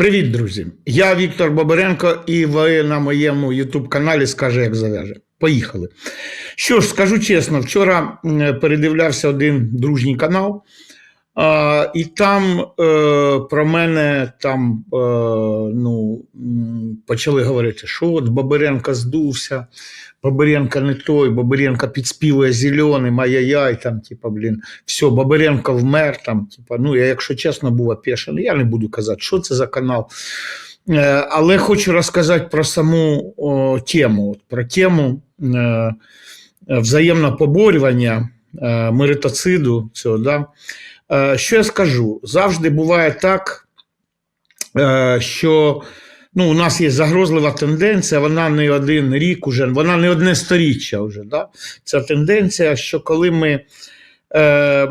Привіт, друзі! Я Віктор Бобаренко, і ви на моєму YouTube каналі Скаже, як зав'яже. Поїхали. Що ж, скажу чесно, вчора передивлявся один дружній канал, і там е, про мене там е, ну, почали говорити, що от Бабаренко здувся, Бабаренко не той, Бабаренко підспівує зеленим, ай-яй-яй, там, типа, блін, все, Бабаренко вмер, там, типа, ну, я, якщо чесно, був опешений, я не буду казати, що це за канал. Е, Але хочу розказати про саму о, тему, про тему е, взаємного поборювання, е, меритоциду цього, да? Е, Що я скажу? Завжди буває так, е, що ну, у нас є загрозлива тенденція, вона не один рік уже, вона не одне сторіччя вже. Да? Ця тенденція, що коли ми. Е,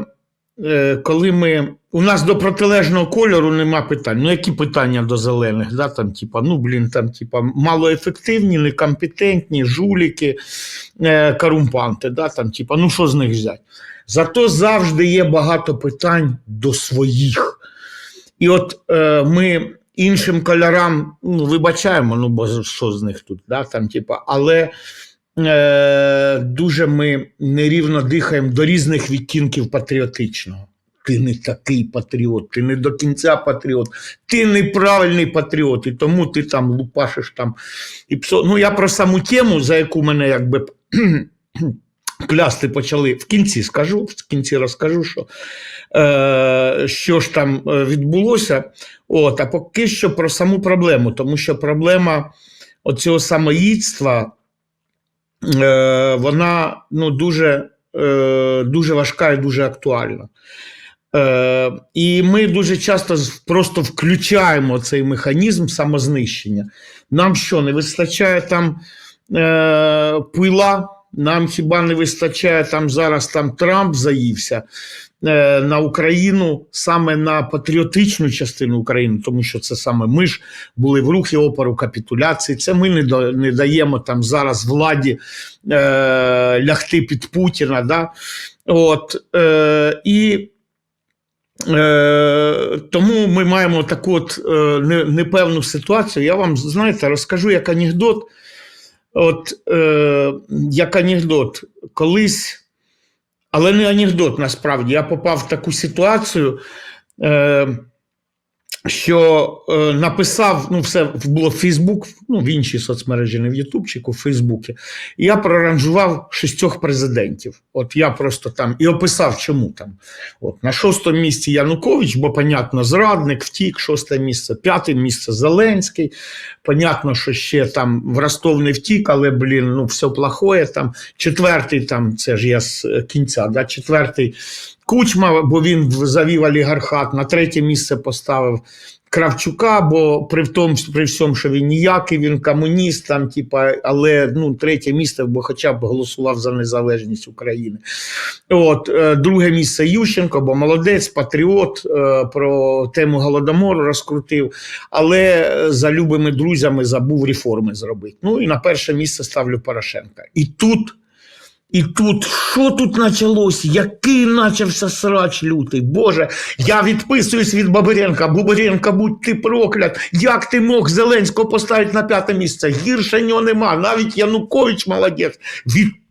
е, коли ми. У нас до протилежного кольору нема питань. Ну, які питання до зелених? Да? Там, типа, ну, блін, там, типа, малоефективні, некомпетентні, жуліки, е, корумпанти. Да? Там, типа, ну що з них взяти? Зато завжди є багато питань до своїх. І от е, ми іншим кольорам ну, вибачаємо, ну бо що з них тут, да, там, типа, але е, дуже ми нерівно дихаємо до різних відтінків патріотичного. Ти не такий патріот, ти не до кінця патріот, ти неправильний патріот, і тому ти там лупашиш там. І псо... Ну, я про саму тему, за яку мене якби клясти почали в кінці скажу, в кінці розкажу, що, е, що ж там е, відбулося. От, а поки що про саму проблему, тому що проблема оцього самоїдства, е, вона ну, дуже, е, дуже важка і дуже актуальна. Е, і ми дуже часто просто включаємо цей механізм самознищення. Нам що, не вистачає там е, пила, нам хіба не вистачає там зараз там Трамп заївся е, на Україну саме на патріотичну частину України, тому що це саме ми ж були в рухі опору капітуляції. Це ми не, до, не даємо там зараз владі е, лягти під Путіна. Да? От, е, і Е, тому ми маємо таку от е, непевну ситуацію. Я вам, знаєте, розкажу як анекдот. От е, як анекдот, колись, але не анекдот насправді. Я попав в таку ситуацію, е, що е, написав, ну, все було в Фейсбук, ну, в іншій соцмережі, не в Ютубчику, в Фейсбуці. І я проранжував шістьох президентів. От я просто там і описав, чому там. От, на шостому місці Янукович, бо, понятно, зрадник, втік, шосте місце, п'яте місце Зеленський. Понятно, що ще там в Ростов не втік, але, блін, ну все плохое. Там. Четвертий, там, це ж я з е, кінця, да? четвертий Кучма, бо він завів олігархат, на третє місце поставив Кравчука, бо при, тому, при всьому, що він ніякий, він комуніст, там, типа, але ну, третє місце, бо хоча б голосував за незалежність України. От, е, друге місце Ющенко, бо молодець, патріот, е, про тему Голодомору розкрутив, але е, за любими друзями забув реформи зробити. Ну і на перше місце ставлю Порошенка. І тут. І тут що тут почалось? Який почався срач лютий? Боже, я відписуюсь від Бабиренка. Бабиренка, будь ти проклят. Як ти мог Зеленського поставити на п'яте місце? Гірше нього нема. Навіть Янукович молодець.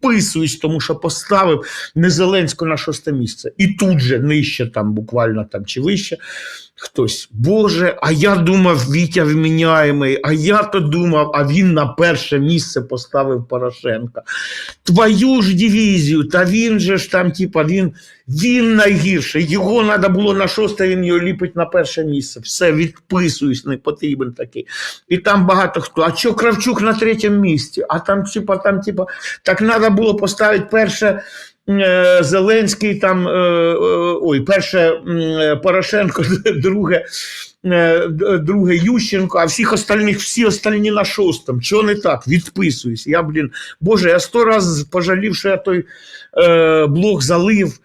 Відписуюсь, тому що поставив не Зеленську на шосте місце. І тут же нижче, там буквально там чи вище. Хтось, Боже, а я думав, Вітя вміняємий, а я то думав, а він на перше місце поставив Порошенка твою ж дивізію, та він же ж там, типа, він, він найгірший. Його треба було на шосте, він його ліпить на перше місце. Все, відписуюсь, не потрібен такий. І там багато хто. А що Кравчук на третьому місці? А там, типа, там, типа, так треба було поставити перше. е, Зеленський там, е, е, ой, перше Порошенко, друге, друге Ющенко, а всіх остальних, всі остальні на шостому. Чого не так? Відписуюсь. Я, блін, Боже, я сто раз пожалів, що я той блог залив.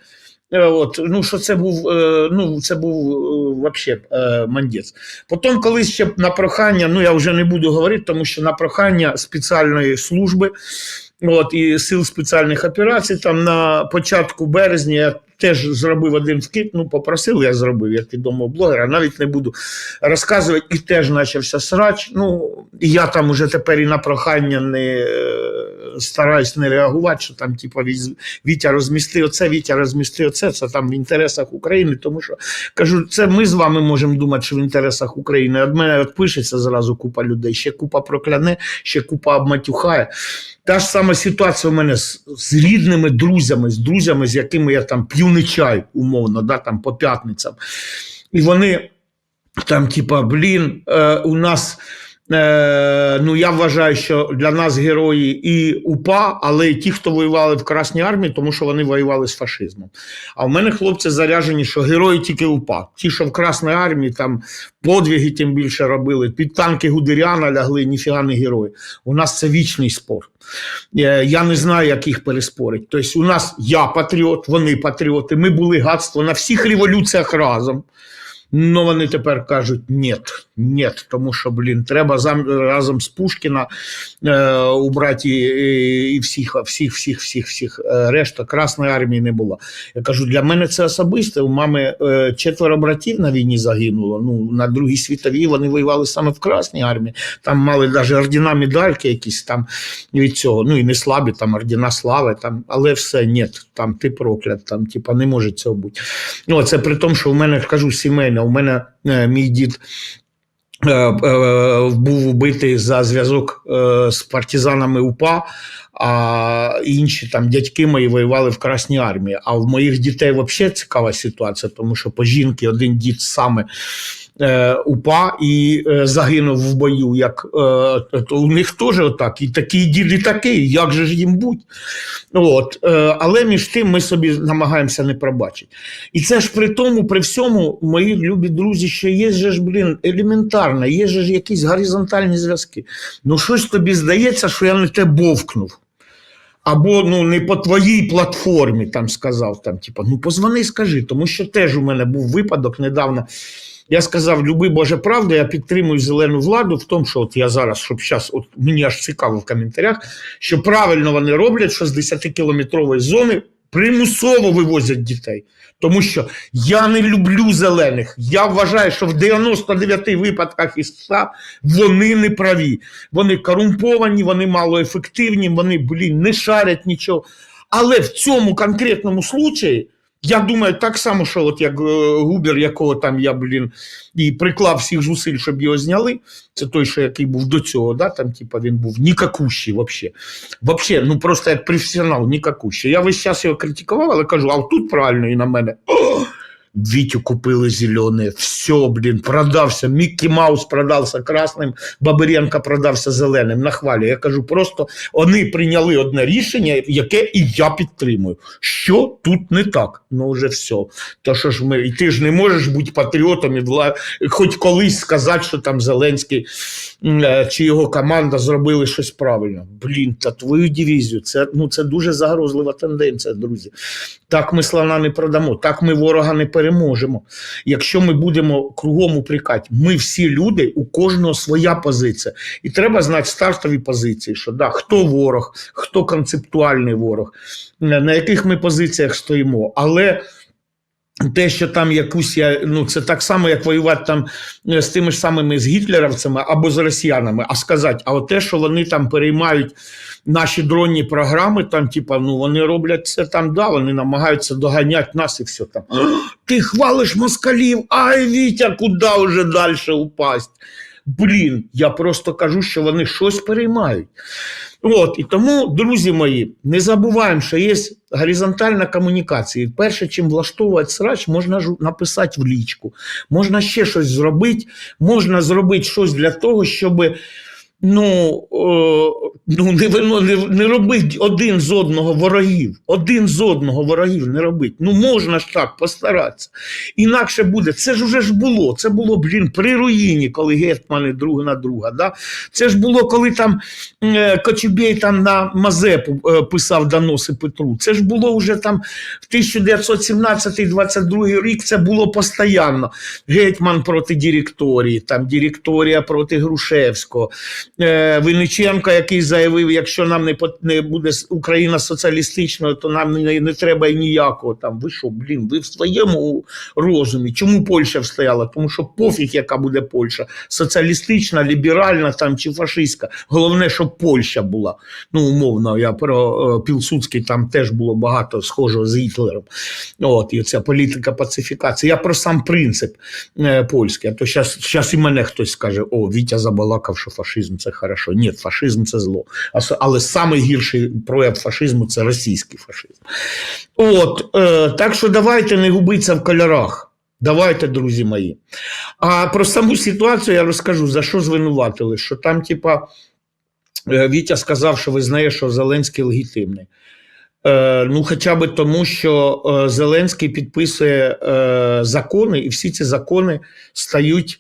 Е, От, ну, що це був, е, ну, це був е, вообще мандець. Потім, колись ще на прохання, ну я вже не буду говорити, тому що на прохання спеціальної служби от, і сил спеціальних операцій, там на початку березня теж зробив один вкид, ну попросили, я зробив, як відомого блогера, навіть не буду розказувати, і теж почався срач. Ну, і я там уже тепер і на прохання не е, стараюсь не реагувати, що там, типу, Вітя розмісти оце, Вітя розмісти оце, це там в інтересах України, тому що кажу, це ми з вами можемо думати, що в інтересах України. Від мене от пишеться зразу купа людей, ще купа прокляне, ще купа обматюхає. Та ж сама ситуація у мене з, з рідними друзями, з друзями, з якими я там п'ю не чай, умовно, да, там по п'ятницям. І вони там, типа, блін, е, у нас. Е, ну, я вважаю, що для нас герої і УПА, але й ті, хто воювали в Красній армії, тому що вони воювали з фашизмом. А в мене хлопці заряжені, що герої тільки УПА. Ті, що в Красній армії там подвиги тим більше робили, під танки Гудеряна лягли, ніфіга не герої. У нас це вічний спорт. Е, Я не знаю, як їх переспорить. Тобто, у нас я патріот, вони патріоти. Ми були гадство на всіх революціях разом. Ну, вони тепер кажуть ні, ні, тому що, блін, треба зам, разом з Пушкіна е, убрати і, і всіх, всіх, всіх, всіх, всіх. Е, решта Красної армії не було. Я кажу, для мене це особисте. У мами е, четверо братів на війні загинуло. Ну, на Другій світовій вони воювали саме в Красній армії. Там мали навіть ордена медальки якісь там від цього. Ну і не слабі, там ордена слави, там, але все, ні, там ти проклят, там, типа, не може цього бути. Ну, це при тому, що в мене кажу сімейне, у мене е, мій дід. Е, е, Був убитий за зв'язок е, з партизанами УПА, а інші там дядьки мої воювали в Красній армії. А в моїх дітей взагалі цікава ситуація, тому що по жінки один дід саме е, упа і е, загинув в бою. Як, е, то у них теж отак. І такий дід, і такий, як же ж їм бути? От, е, але між тим ми собі намагаємося не пробачити. І це ж при тому, при всьому, мої любі друзі, що є же ж, блін, елементарно, є же ж якісь горизонтальні зв'язки. Ну, щось тобі здається, що я не те бовкнув. Або ну не по твоїй платформі там сказав, там, типу, ну позвони, скажи, тому що теж у мене був випадок недавно. Я сказав, люби Боже правда, я підтримую зелену владу в тому, що от я зараз, щоб зараз, от мені аж цікаво в коментарях, що правильно вони роблять, що з 10-кілометрової зони примусово вивозять дітей. Тому що я не люблю зелених. Я вважаю, що в 99 випадках із 100 вони не праві. Вони корумповані, вони малоефективні, вони, блін, не шарять нічого. Але в цьому конкретному случаї, я думаю, так само, що от як е, Губер, якого там я, блін, і приклав всіх зусиль, щоб його зняли. Це той, що який був до цього, да, там, типа, він був нікакущий взагалі. Вообще, ну просто як професіонал, нікакущий. Я весь час його критикував, але кажу, а тут правильно і на мене. О! Вітю купили зелене, все, блін, продався. Міккі Маус продався красним, Бабиренко продався зеленим. Нахвалю. Я кажу, просто вони прийняли одне рішення, яке і я підтримую. Що тут не так? Ну вже все. То що ж ми, і ти ж не можеш бути патріотом і вла... хоч колись сказати, що там Зеленський е, чи його команда зробили щось правильно. Блін, та твою дивізію. Це, ну, це дуже загрозлива тенденція, друзі. Так ми слона не продамо, так ми ворога не переможемо. Якщо ми будемо кругом упрекати, ми всі люди, у кожного своя позиція. І треба знати стартові позиції, що да, хто ворог, хто концептуальний ворог, на яких ми позиціях стоїмо. Але те, що там якусь я, ну це так само, як воювати там е, з тими ж самими з гітлерівцями або з росіянами, а сказати, а от те, що вони там переймають наші дронні програми, там, типа, ну вони роблять це там, да, вони намагаються доганяти нас і все там. Ти хвалиш москалів, ай, Вітя, куди вже далі упасть? Блін, я просто кажу, що вони щось переймають. От, і тому, друзі мої, не забуваємо, що є горизонтальна комунікація. Перше, чим влаштовувати срач, можна написати в лічку, можна ще щось зробити, можна зробити щось для того, щоб ну, е, ну не, не, не робити один з одного ворогів. Один з одного ворогів не робити. Ну можна ж так постаратися. Інакше буде. Це ж уже ж було. Це було, блін, при руїні, коли гетьмани друг на друга. Да? Це ж було, коли там е, Кочубей там на Мазепу е, писав доноси Петру. Це ж було вже там в 1917-22 рік. Це було постійно. Гетьман проти директорії, там директорія проти Грушевського. Е, який заявив, якщо нам не, не буде Україна соціалістичною, то нам не, не треба і ніякого. Там ви що, блін, ви в своєму розумі. Чому Польща встояла? Тому що пофіг, яка буде Польща, соціалістична, ліберальна там чи фашистська. Головне, щоб Польща була. Ну, умовно, я про е, Пілсудський там теж було багато схожого з Гітлером. От, і ця політика пацифікації. Я про сам принцип е, польський. А то зараз і мене хтось скаже: о, Вітя забалакав, що фашизм це хорошо. Ні, фашизм це зло. Але найгірший прояв фашизму це російський фашизм. От, е, так що давайте не губитися в кольорах. Давайте, друзі мої. А про саму ситуацію я розкажу, за що звинуватили. Що там, типа, е, Вітя сказав, що визнає, що Зеленський легітимний. Е, ну, хоча б тому, що е, Зеленський підписує е, закони, і всі ці закони стають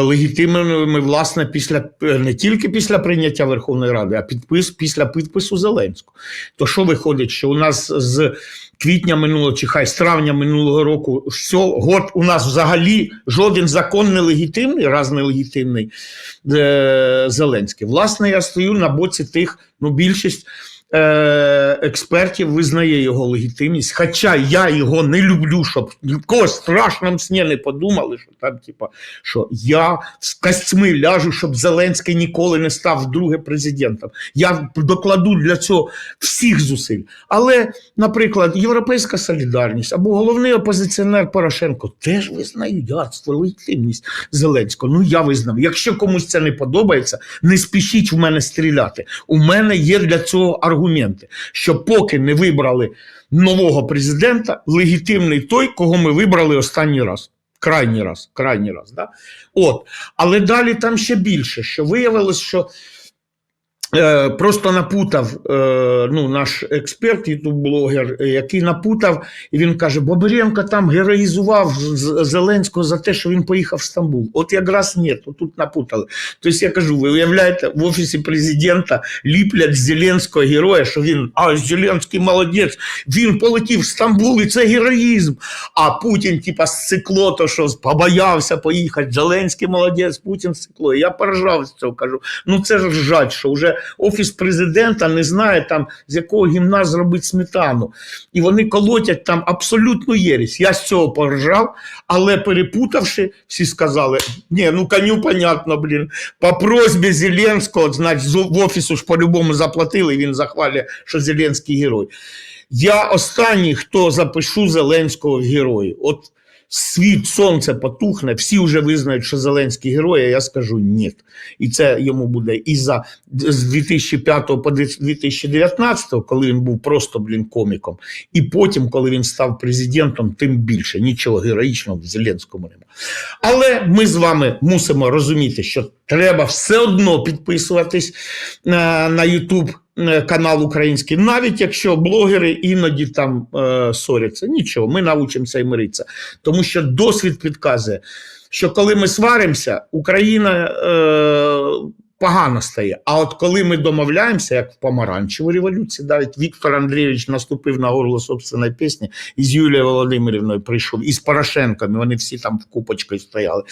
легітимними, власне, після е, не тільки після прийняття Верховної Ради, а підпис після підпису Зеленського. То що виходить, що у нас з квітня минулого, чи хай з травня минулого року, все, год у нас взагалі жоден закон не легітимний, раз не легітимний е, Зеленський. Власне, я стою на боці тих, ну, більшість е, експертів визнає його легітимність. Хоча я його не люблю, щоб когось страшному сні не подумали, що там, типа, що я з костьми ляжу, щоб Зеленський ніколи не став вдруге президентом. Я докладу для цього всіх зусиль. Але, наприклад, Європейська солідарність або головний опозиціонер Порошенко теж визнають гадство, легітимність Зеленського. Ну я визнав. Якщо комусь це не подобається, не спішіть в мене стріляти. У мене є для цього аргументи, що поки не вибрали нового президента, легітимний той, кого ми вибрали останній раз. Крайній раз, крайній раз. Да? От. Але далі там ще більше, що виявилось, що Просто напутав е, ну, наш експерт, ютуб-блогер, е, який напутав, і він каже: Бобиренко там героїзував Зеленського за те, що він поїхав в Стамбул. От якраз ні, то тут напутали. Тобто я кажу, ви уявляєте, в офісі президента ліплять Зеленського героя, що він, а Зеленський молодець, він полетів в Стамбул, і це героїзм. А Путін, типа, сцикло, то що побоявся поїхати. Зеленський молодець, Путін сцикло. Я поражав з цього кажу. Ну це ж жаль, що вже офіс президента не знає там з якого гімна зробити сметану. І вони колотять там абсолютну єресь. Я з цього поржав, але перепутавши, всі сказали: ні, ну коню понятно, блін. По просьбі Зеленського, значить, в офісу ж по-любому заплатили, він захвалює, що Зеленський герой. Я останній, хто запишу Зеленського в герої. От світ сонце потухне, всі вже визнають, що Зеленський герой, а я скажу ні. І це йому буде і за з 2005 по 2019, коли він був просто блін коміком, і потім, коли він став президентом, тим більше нічого героїчного в Зеленському немає. Але ми з вами мусимо розуміти, що треба все одно підписуватись на, на YouTube е, канал український, навіть якщо блогери іноді там е, соряться. Нічого, ми навчимося і миритися. Тому що досвід підказує, що коли ми сваримося, Україна е, погано стає. А от коли ми домовляємося, як в помаранчевій революції, навіть Віктор Андрійович наступив на горло собственної пісні, і з Юлією Володимирівною прийшов, і з Порошенком, і вони всі там в купочкою стояли.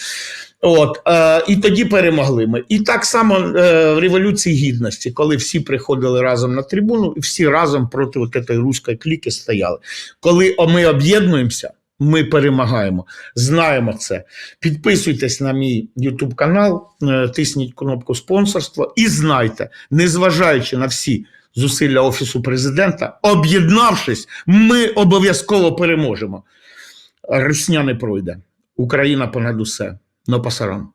От, е, і тоді перемогли ми. І так само е, в Революції Гідності, коли всі приходили разом на трибуну, і всі разом проти цієї руської кліки стояли. Коли ми об'єднуємося, ми перемагаємо. Знаємо це. Підписуйтесь на мій YouTube канал, е, тисніть кнопку спонсорства і знайте, незважаючи на всі зусилля Офісу президента, об'єднавшись, ми обов'язково переможемо. Русня не пройде. Україна понад усе. Но пасаран.